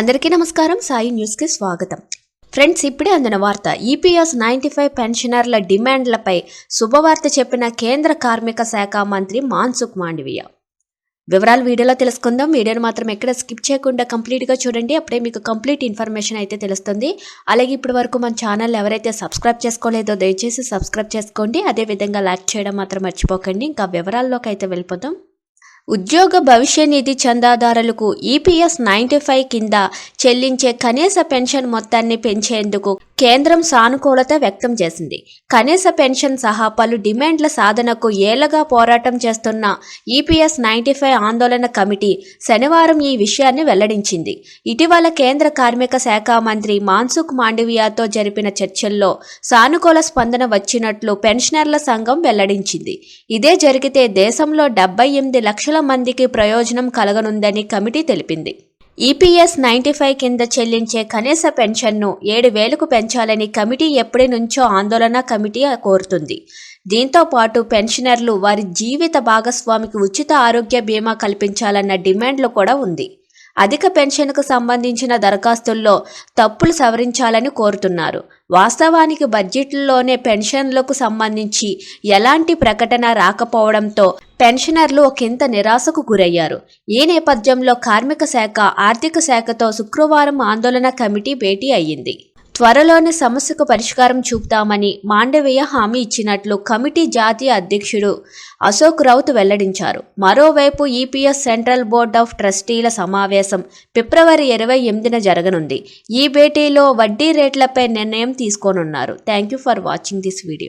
అందరికీ నమస్కారం. సాయి న్యూస్కి స్వాగతం. ఫ్రెండ్స్ ఇప్పుడే అందిన వార్త ఈపీఎస్ నైంటీ ఫైవ్ పెన్షనర్ల డిమాండ్లపై శుభవార్త చెప్పిన కేంద్ర కార్మిక శాఖ మంత్రి మాన్సుఖ్ మాండవీయ. వివరాలు వీడియోలో తెలుసుకుందాం. వీడియోని మాత్రం ఎక్కడ స్కిప్ చేయకుండా కంప్లీట్గా చూడండి. అప్పుడే మీకు కంప్లీట్ ఇన్ఫర్మేషన్ అయితే తెలుస్తుంది. అలాగే ఇప్పటి వరకు మన ఛానల్ ఎవరైతే సబ్స్క్రైబ్ చేసుకోలేదో దయచేసి సబ్స్క్రైబ్ చేసుకోండి. అదేవిధంగా లైక్ చేయడం మాత్రం మర్చిపోకండి. ఇంకా వివరాల్లోకి అయితే వెళ్ళిపోతాం ఉద్యోగ భవిష్య నిధి చందాదారులకు ఈపీఎస్ నైంటీ ఫైవ్ కింద చెల్లించే కనీస పెన్షన్ మొత్తాన్ని పెంచేందుకు కేంద్రం సానుకూలత వ్యక్తం చేసింది. కనీస పెన్షన్ సహా పలు డిమాండ్ల సాధనకు ఏళ్ళగా పోరాటం చేస్తున్న ఈపీఎస్ నైంటీ ఫైవ్ ఆందోళన కమిటీ శనివారం ఈ విషయాన్ని వెల్లడించింది. ఇటీవల కేంద్ర కార్మిక శాఖ మంత్రి మాన్సుఖ్ మాండవియాతో జరిపిన చర్చల్లో సానుకూల స్పందన వచ్చినట్లు పెన్షనర్ల సంఘం వెల్లడించింది. ఇదే జరిగితే దేశంలో డెబ్బై ఎనిమిది లక్షల మందికి ప్రయోజనం కలగనుందని కమిటీ తెలిపింది. ఈపీఎస్ నైంటీ ఫైవ్ కింద చెల్లించే కనీస పెన్షన్ను ఏడు వేలకు పెంచాలని కమిటీ ఎప్పటి నుంచో ఆందోళన కమిటీ కోరుతుంది. దీంతో పాటు పెన్షనర్లు వారి జీవిత భాగస్వామికి ఉచిత ఆరోగ్య బీమా కల్పించాలన్న డిమాండ్లు కూడా ఉంది. అధిక పెన్షన్కు సంబంధించిన దరఖాస్తుల్లో తప్పులు సవరించాలని కోరుతున్నారు. వాస్తవానికి బడ్జెట్లోనే పెన్షన్లకు సంబంధించి ఎలాంటి ప్రకటన రాకపోవడంతో పెన్షనర్లు ఒకంత నిరాశకు గురయ్యారు. ఈ నేపథ్యంలో కార్మిక శాఖ ఆర్థిక శాఖతో శుక్రవారం ఆందోళన కమిటీ భేటీ అయ్యింది. త్వరలోనే సమస్యకు పరిష్కారం చూపుతామని మాండవీయ హామీ ఇచ్చినట్లు కమిటీ జాతీయ అధ్యక్షుడు అశోక్ రౌత్ వెల్లడించారు. మరోవైపు ఈపీఎస్ సెంట్రల్ బోర్డ్ ఆఫ్ ట్రస్టీల సమావేశం ఫిబ్రవరి ఇరవై ఎనిమిదిన జరగనుంది. ఈ భేటీలో వడ్డీ రేట్లపై నిర్ణయం తీసుకోనున్నారు. Thank you for watching this video.